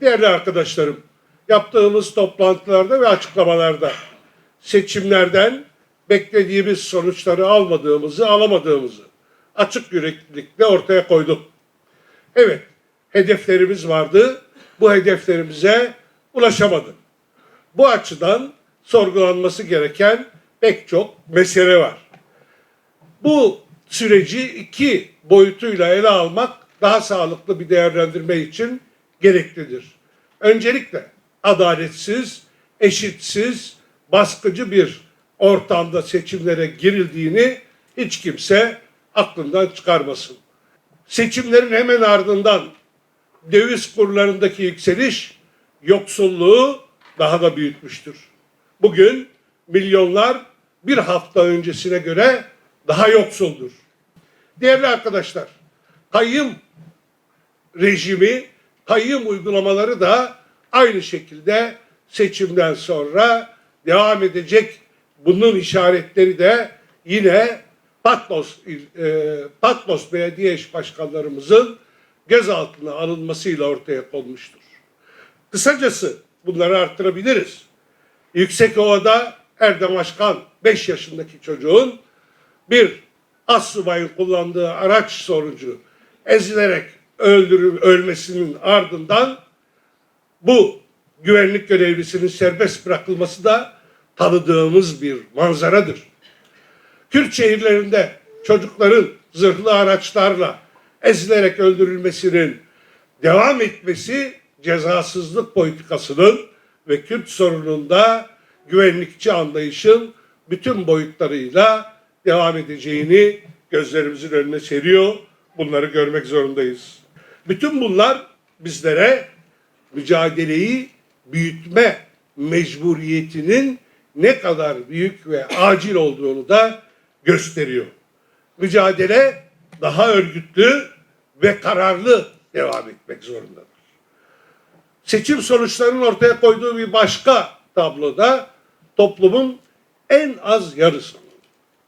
Değerli arkadaşlarım, yaptığımız toplantılarda ve açıklamalarda seçimlerden beklediğimiz sonuçları almadığımızı, alamadığımızı açık yüreklilikle ortaya koyduk. Evet, hedeflerimiz vardı. Bu hedeflerimize ulaşamadık. Bu açıdan sorgulanması gereken pek çok mesele var. Bu süreci iki boyutuyla ele almak daha sağlıklı bir değerlendirme için gereklidir. Öncelikle adaletsiz, eşitsiz, baskıcı bir ortamda seçimlere girildiğini hiç kimse aklından çıkarmasın. Seçimlerin hemen ardından döviz kurlarındaki yükseliş yoksulluğu daha da büyütmüştür. Bugün milyonlar bir hafta öncesine göre daha yoksuldur. Değerli arkadaşlar, kayyım rejimi, kayyım uygulamaları da aynı şekilde seçimden sonra devam edecek. Bunun işaretleri de yine Patmos, e, Patmos Belediye İş Başkanlarımızın gözaltına alınmasıyla ortaya konmuştur. Kısacası bunları arttırabiliriz. Yüksekova'da Erdem Aşkan 5 yaşındaki çocuğun bir assubayın kullandığı araç sonucu ezilerek öldürüp ölmesinin ardından bu güvenlik görevlisinin serbest bırakılması da tanıdığımız bir manzaradır. Kürt şehirlerinde çocukların zırhlı araçlarla ezilerek öldürülmesinin devam etmesi cezasızlık politikasının ve Kürt sorununda güvenlikçi anlayışın bütün boyutlarıyla devam edeceğini gözlerimizin önüne seriyor. Bunları görmek zorundayız. Bütün bunlar bizlere mücadeleyi büyütme mecburiyetinin ne kadar büyük ve acil olduğunu da gösteriyor. Mücadele daha örgütlü ve kararlı devam etmek zorundadır. Seçim sonuçlarının ortaya koyduğu bir başka tabloda toplumun en az yarısını,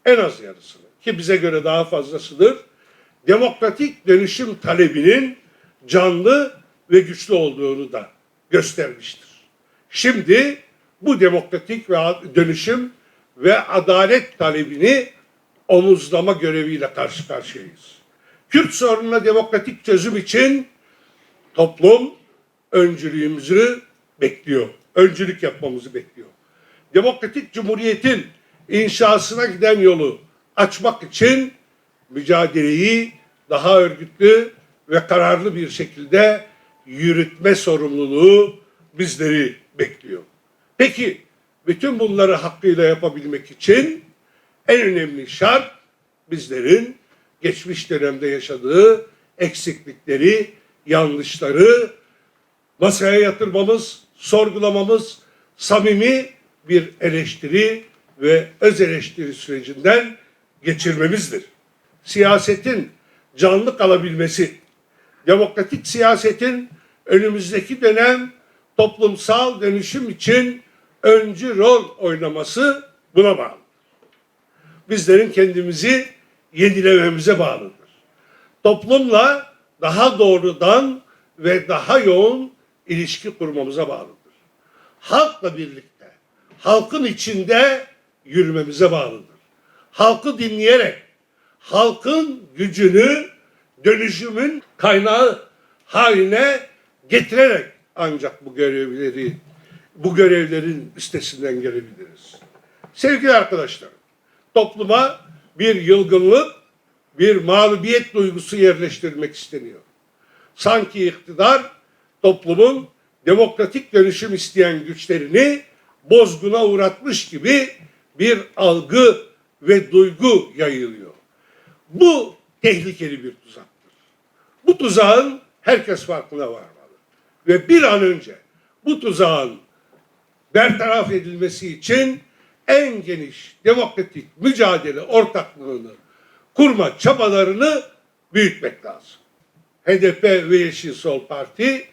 en az yarısını ki bize göre daha fazlasıdır, demokratik dönüşüm talebinin canlı ve güçlü olduğunu da göstermiştir. Şimdi bu demokratik ve dönüşüm ve adalet talebini omuzlama göreviyle karşı karşıyayız. Kürt sorununa demokratik çözüm için toplum öncülüğümüzü bekliyor. Öncülük yapmamızı bekliyor. Demokratik Cumhuriyet'in inşasına giden yolu açmak için mücadeleyi daha örgütlü ve kararlı bir şekilde yürütme sorumluluğu bizleri bekliyor. Peki bütün bunları hakkıyla yapabilmek için en önemli şart bizlerin geçmiş dönemde yaşadığı eksiklikleri, yanlışları masaya yatırmamız, sorgulamamız, samimi bir eleştiri ve öz eleştiri sürecinden geçirmemizdir. Siyasetin canlı kalabilmesi, demokratik siyasetin önümüzdeki dönem toplumsal dönüşüm için öncü rol oynaması buna bağlı. Bizlerin kendimizi yenilememize bağlıdır. Toplumla daha doğrudan ve daha yoğun ilişki kurmamıza bağlıdır. Halkla birlikte, halkın içinde yürümemize bağlıdır. Halkı dinleyerek, halkın gücünü dönüşümün kaynağı haline getirerek ancak bu görevleri, bu görevlerin üstesinden gelebiliriz. Sevgili arkadaşlar, topluma bir yılgınlık, bir mağlubiyet duygusu yerleştirmek isteniyor. Sanki iktidar toplumun demokratik dönüşüm isteyen güçlerini bozguna uğratmış gibi bir algı ve duygu yayılıyor. Bu tehlikeli bir tuzaktır. Bu tuzağın herkes farkına varmalı. Ve bir an önce bu tuzağın bertaraf edilmesi için en geniş demokratik mücadele ortaklığını kurma çabalarını büyütmek lazım. HDP ve Yeşil Sol Parti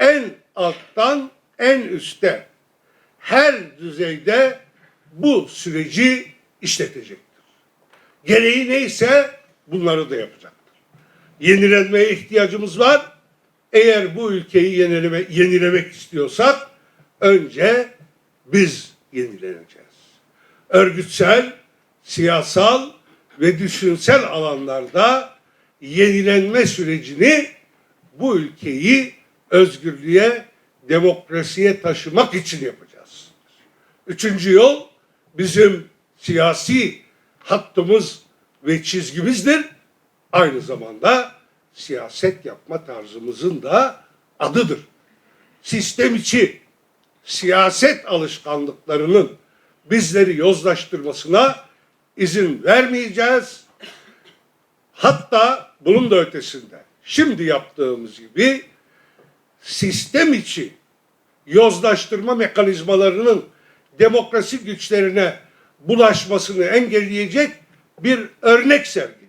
en alttan en üste her düzeyde bu süreci işletecektir. Gereği neyse bunları da yapacaktır. Yenilenmeye ihtiyacımız var Eğer bu ülkeyi yenileme, yenilemek istiyorsak önce biz yenileneceğiz. Örgütsel, siyasal ve düşünsel alanlarda yenilenme sürecini bu ülkeyi özgürlüğe, demokrasiye taşımak için yapacağız. Üçüncü yol bizim siyasi hattımız ve çizgimizdir. Aynı zamanda siyaset yapma tarzımızın da adıdır. Sistem içi siyaset alışkanlıklarının bizleri yozlaştırmasına izin vermeyeceğiz. Hatta bunun da ötesinde şimdi yaptığımız gibi sistem içi yozlaştırma mekanizmalarının demokrasi güçlerine bulaşmasını engelleyecek bir örnek sergileyeceğiz.